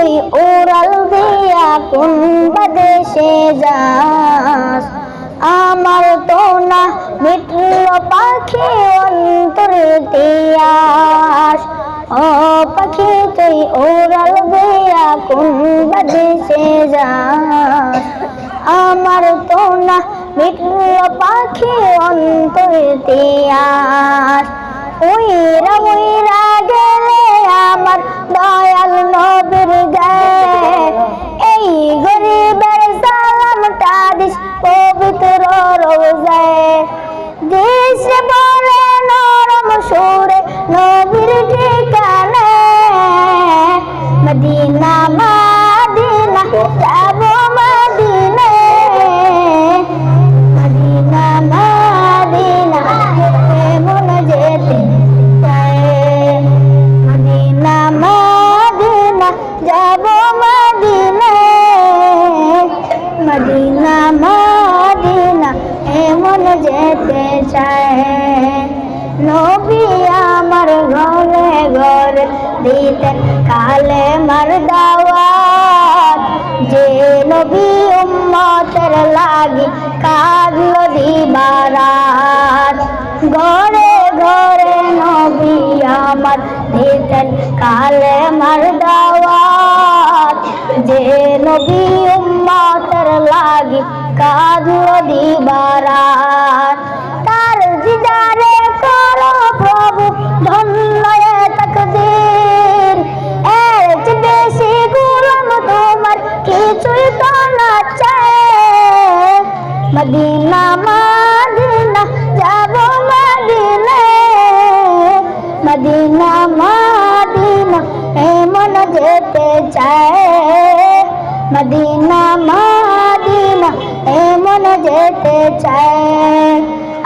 তুই উড়াল দিয়া কোন দেশে যাস। আমার তো না মিটল পাখি অন্তর তিয়াস ও পাখি, তুই উড়াল দিয়া কোন দেশে যাস। আমার তো না মিটল পাখি অন্তর তিয়াস উইরা উইরা মদিনা মদিনা এমন যেতে চায়। নবী আমার ঘরে ঘরে দিতেন কালে মার দাওয়াত। দিবারাত ঘরে ঘরে নবী আমার দিতেন কালে মার দাওয়াত। যে নবী উম্মতের লাগি কাঁদলো দিবারাত। তার দিদারে করো প্রভু ধন্য তকদীর। এর বেশি গোলাম তোমার কিছুই তো না চায়। মদিনা মদিনা, যাব মদিনে। মদিনা মদিনা, এমন যেতে চায়। মদিনা মদিনা, এমন যেতে চায়।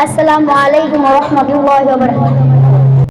আসসালামু আলাইকুম রহমতুল্লাহ